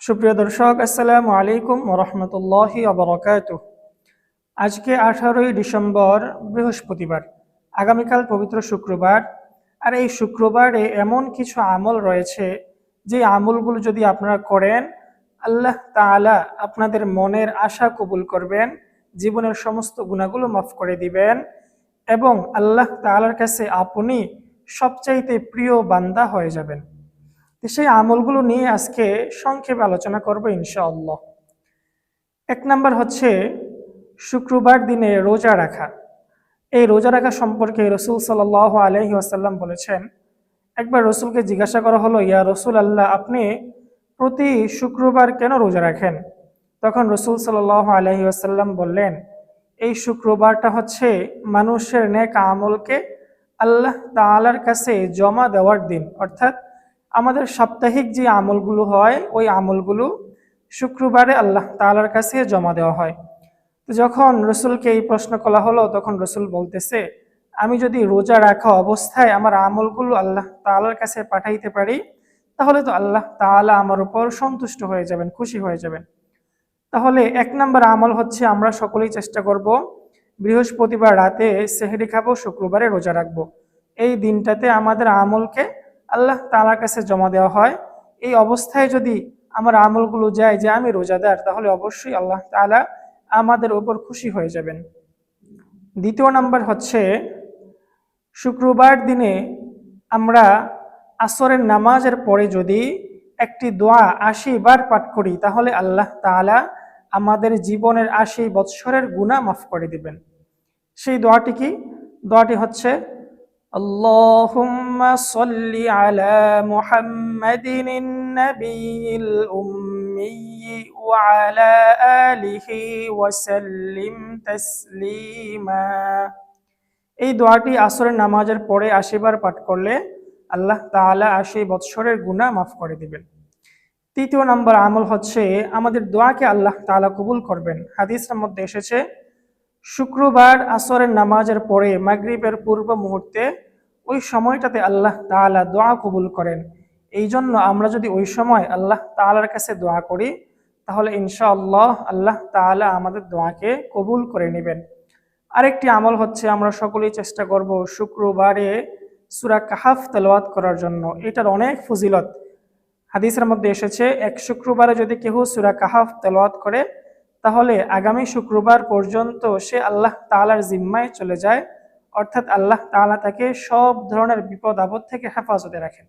সুপ্রিয় দর্শক, আসসালামু আলাইকুম ওরহমতুল্লাহ আবরকাত আজকে আঠারোই ডিসেম্বর, বৃহস্পতিবার, আগামীকাল পবিত্র শুক্রবার। আর এই শুক্রবারে এমন কিছু আমল রয়েছে, যে আমলগুলো যদি আপনারা করেন, আল্লাহ তাআলা আপনাদের মনের আশা কবুল করবেন, জীবনের সমস্ত গুণাগুলো মাফ করে দিবেন এবং আল্লাহ তাআলার কাছে আপনি সবচাইতে প্রিয় বান্দা হয়ে যাবেন। সেই আমলগুলো নিয়ে আজকে সংক্ষেপে আলোচনা করব ইনশাআল্লাহ। এক নাম্বার হচ্ছে শুক্রবার দিনে রোজা রাখা। এই রোজা রাখা সম্পর্কে রসুল সাল আলহি আসাল্লাম বলেছেন, একবার রসুলকে জিজ্ঞাসা করা হলো, ইয়া রসুল আল্লাহ আপনি প্রতি শুক্রবার কেন রোজা রাখেন? তখন রসুল সাল আলহি আসাল্লাম বললেন, এই শুক্রবারটা হচ্ছে মানুষের নেক আমলকে আল্লাহ তালার কাছে জমা দেওয়ার দিন, অর্থাৎ আমাদের সাপ্তাহিক যে আমলগুলো হয়, ওই আমলগুলো শুক্রবারে আল্লাহ তালার কাছে জমা দেওয়া হয়। তো যখন রসুলকে এই প্রশ্ন করা হলো, তখন রসুল বলতেছে, আমি যদি রোজা রাখা অবস্থায় আমার আমলগুলো আল্লাহ তালার কাছে পাঠাইতে পারি, তাহলে তো আল্লাহ তালা আমার উপর সন্তুষ্ট হয়ে যাবেন, খুশি হয়ে যাবেন। তাহলে এক নম্বর আমল হচ্ছে, আমরা সকলেই চেষ্টা করব, বৃহস্পতিবার রাতে সেহরি খাব, শুক্রবারে রোজা রাখব। এই দিনটাতে আমাদের আমলকে আল্লাহ তালার কাছে জমা দেওয়া হয়। এই অবস্থায় যদি আমার আমলগুলো যায় যে আমি রোজাদার, তাহলে অবশ্যই আল্লাহ তালা আমাদের ওপর খুশি হয়ে যাবেন। দ্বিতীয় নাম্বার হচ্ছে, শুক্রবার দিনে আমরা আসরের নামাজের পরে যদি একটি দোয়া আশি বার পাঠ করি, তাহলে আল্লাহ তালা আমাদের জীবনের আশি বৎসরের গুণা মাফ করে দিবেন। সেই দোয়াটি কি? দোয়াটি হচ্ছে اللهم صل على محمد النبي الأمي وعلى آله وسلم تسليما এই দোয়াটি আসরের নামাজের পরে আশিবার পাঠ করলে আল্লাহ তাআলা আশি বৎসরের গুনাহ মাফ করে দিবেন তৃতীয় নম্বর আমল হচ্ছে আমাদের দোয়াকে আল্লাহ তাআলা কবুল করবেন হাদিসের মধ্যে এসেছে শুক্রবার আসরের নামাজের পরে মাগরিবের পূর্ব মুহূর্তে ওই সময়টাতে আল্লাহ তাআলা দোয়া কবুল করেন। এই জন্য আমরা যদি ওই সময় আল্লাহ তাআলার কাছে দোয়া করি, তাহলে ইনশাআল্লাহ আল্লাহ তাআলা আমাদের দোয়াকে কবুল করে নেবেন। আরেকটি আমল হচ্ছে আমরা সকলেই চেষ্টা করব শুক্রবারে সুরা কাহাফ তেলাওয়াত করার জন্য। এটার অনেক ফজিলত। হাদিসের মধ্যে এসেছে, এক শুক্রবারে যদি কেউ সুরা কাহাফ তেলাওয়াত করে, তাহলে আগামী শুক্রবার পর্যন্ত সে আল্লাহ তালার জিম্মায় চলে যায়। অর্থাৎ আল্লাহ তালা তাকে সব ধরনের বিপদ আপদ থেকে হেফাজতে রাখেন।